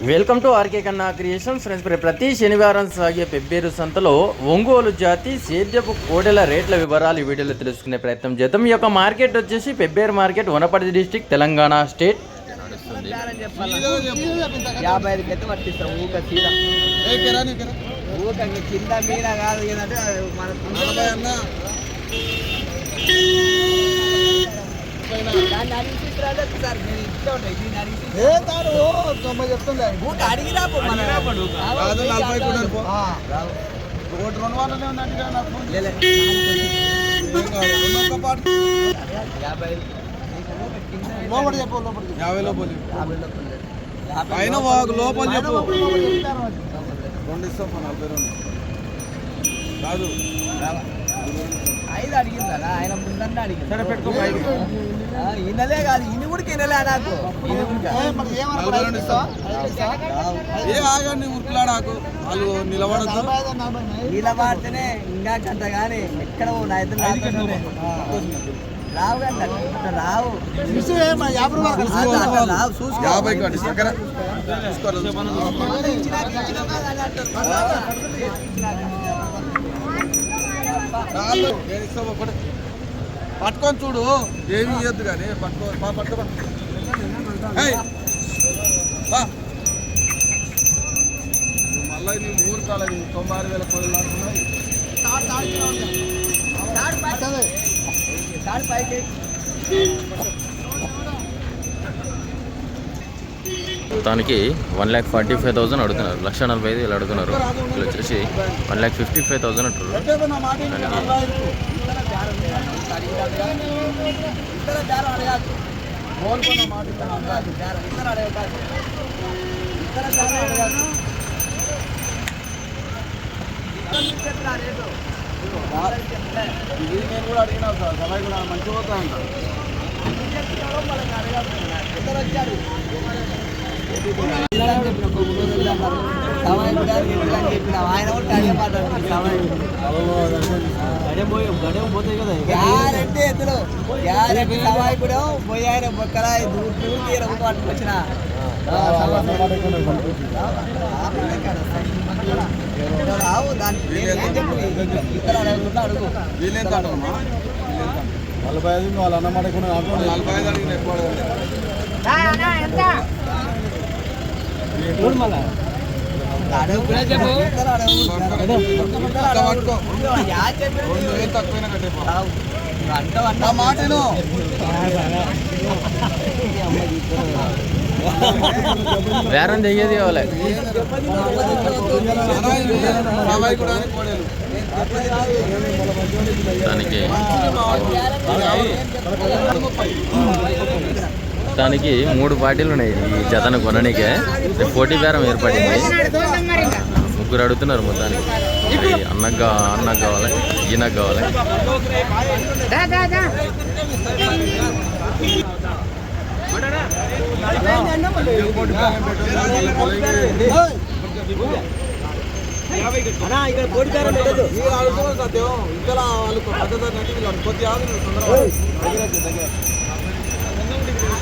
Welcome to RK Kanna creations friends మరి ప్రతి శనివారం సాగే పెబ్బేరు సంతలో ఒంగోలు జాతి సేద్యపు కోడెల రేట్ల వివరాలు ఈ వీడియోలో తెలుసుకునే ప్రయత్నం చేద్దాం. ఈ యొక్క మార్కెట్ వచ్చేసి Pebberu market Wanaparthy district Telangana state కింద మీద కాదు తీసుకురా. ఊక అడిగిరా పో మన లేలే. యాభై కింద యాభై లోపలి యాభై లోపల పైన లోపల. లోపల చెప్పు లోపల. రెండు ఇస్తాం నలభై రెండు కాదు. ఐదు అడిగిందా ఆయన ముందన్న అడిగింది. సరే, పెట్టుకో, ఈయనలే కాదు ఈయన కూడా ఈయనలే నాకు. ఏ ఆగండి ఉరుకులాడాకు వాళ్ళు నిలబడద్దు. ఇలా వాడితేనే ఇంకా కంట కానీ ఎక్కడ నా ఇద్దరు రావు కానీ అట్లా రావు. రావు. చూసుకో. యాభై కట్టి చక్కెర తీసుకోరు ఇచ్చినాక ఇచ్చినాక అని అంటారు. చాలు, నేను ఇస్తాను ఒకటి. పట్టుకొని చూడు. ఏమి ఇవ్వద్దు కానీ. పట్టుకో బా, పట్టుకో. మళ్ళీ నీ ఊరు కాలేదు తొంభై ఆరు వేల కోళ్ళు ఆడుతున్నాయి మొత్తానికి one lakh forty five thousand అడుగుతున్నారు. లక్ష నలభై ఐదు ఇలా అడుగుతున్నారు. వీళ్ళు వచ్చేసి one lakh fifty five thousand అంటారు ఇద్దరు ఇది నేను కూడా అడిగినా సార్ కూడా మంచిగా ఇద్దరు చెప్పిన ఒక మూడు రోజులు ఆయన కూడా అడిగే మాట్లాడుతుంది సవాయి గ్యారెంటీ ఎద్దులు గ్యారెంటీ సవాయి కూడా పోయాయన బొక్కల దూరు ఇరవై పట్టుకొచ్చిన రావు అడుగు నలభై ఐదు వాళ్ళ అన్నమాట కూడా నలభై ఐదు అడిగిన ఎక్కువ అడుగు కూడా చెప్పు కావాలి. దానికి దానికి మూడు పార్టీలు ఉన్నాయి ఈ జతను కొననీకే. పోటీ బేరం ఏర్పడింది. ముగ్గురు అడుగుతున్నారు మొత్తానికి. ఈ అన్నకు అన్నకు కావాలి ఈయనకు కావాలి. ఇక్కడ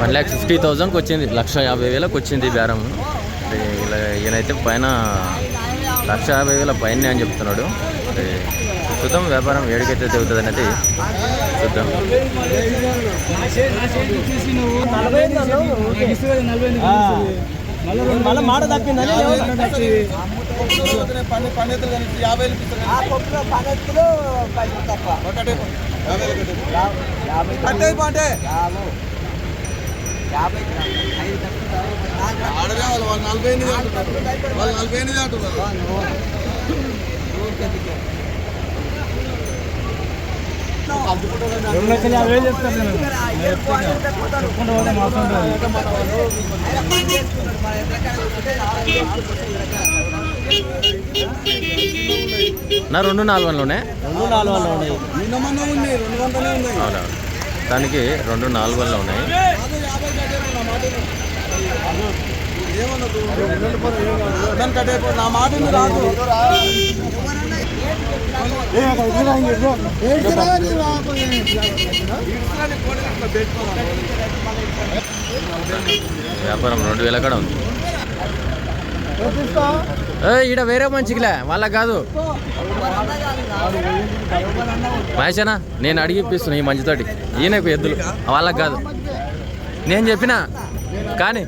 వన్ ల్యాక్ ఫిఫ్టీ థౌజండ్కి వచ్చింది లక్ష యాభై వేలకు వచ్చింది బేరం ఇలా ఈయనైతే పైన లక్ష యాభై వేల పైన అని చెప్తున్నాడు చూద్దాం వ్యాపారం ఏడికైతే తెగుతుంది అనేది చూద్దాం మళ్ళీ మాట తప్పిందని వాళ్ళు వాళ్ళు నలభై ఎనిమిది అంటున్నారు వాళ్ళు నలభై ఎనిమిది అంటున్నారు? రెండు లక్షల యాభై వేలు చెప్తాను నేను చెప్పుకుంటూ పోతే మోసం నా రెండు నాలుగు వందలునే రెండు నాలుగు వందలు ఉన్నాయి దానికి రెండు నాలుగు వందలు ఉన్నాయి నా మాట రాదు. వ్యాపారం రెండు వేల కూడా ఉంది. ఏ ఈడ వేరే మంచికిలే వాళ్ళకి కాదు. మహేషనా నేను అడిగి ఇప్పిస్తున్నా ఈ మంచితోటి ఈయనకు ఎద్దులు వాళ్ళకి కాదు. నేను చెప్పిన? కానీ.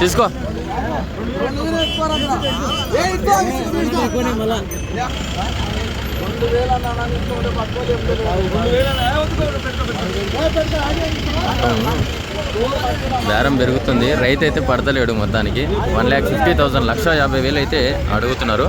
తీసుకో. ఏ, రెండు వేల బేరం పెరుగుతుంది. రైతు అయితే పడతలేడు మొత్తానికి. వన్ ల్యాక్ ఫిఫ్టీ థౌసండ్ లక్ష యాభై వేలు అయితే అడుగుతున్నారు.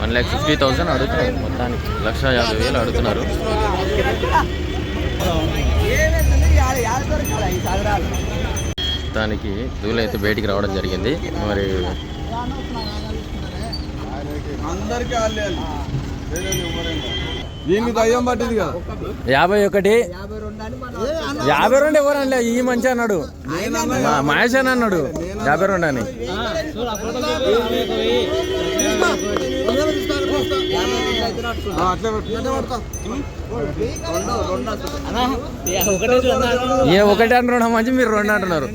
వన్ ల్యాక్ ఫిఫ్టీ థౌసండ్ అడుగుతున్నారు మొత్తానికి. లక్ష యాభై వేలు అడుగుతున్నారు. మొత్తానికి దూలు అయితే బయటికి రావడం జరిగింది. మరి అందరికీ దీనికి దయ్యం పట్టింది కదా. యాభై ఒకటి. యాభై రెండు ఎవరన్నా ఈ మంచి అన్నాడు. మహేష్ అని అన్నాడు. యాభై రెండు అని. ఆ, అట్లే పెట్టు. ఏ ఒకటి అంటున్నాడు మంచి మీరు రెండు అంటున్నారు.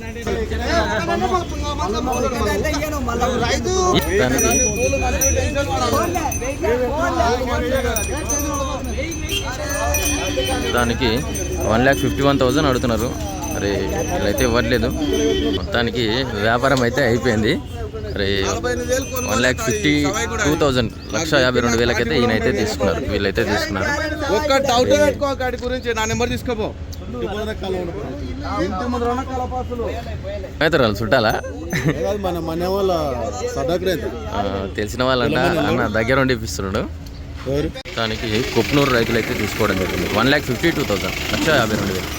దానికి one lakh fifty one thousand అడుగుతున్నారు. మరి వీళ్ళైతే ఇవ్వట్లేదు. మొత్తానికి వ్యాపారం అయితే అయిపోయింది. మరి one lakh fifty two thousand లక్ష యాభై రెండు వేలకైతే ఈయనైతే తీసుకున్నారు. వీళ్ళైతే తీసుకున్నారు. ఒక్క డౌట్ గురించి. నా నెంబర్ తీసుకోపో. వాళ్ళు చుట్టాలా? వాళ్ళ తెలిసిన వాళ్ళంట అన్న దగ్గర ఉండి ఇప్పిస్తున్నాడు. దానికి కొప్నూరు రైతులు అయితే తీసుకోవడం జరిగింది. One lakh fifty two thousand. లక్ష యాభై రెండు వేలు.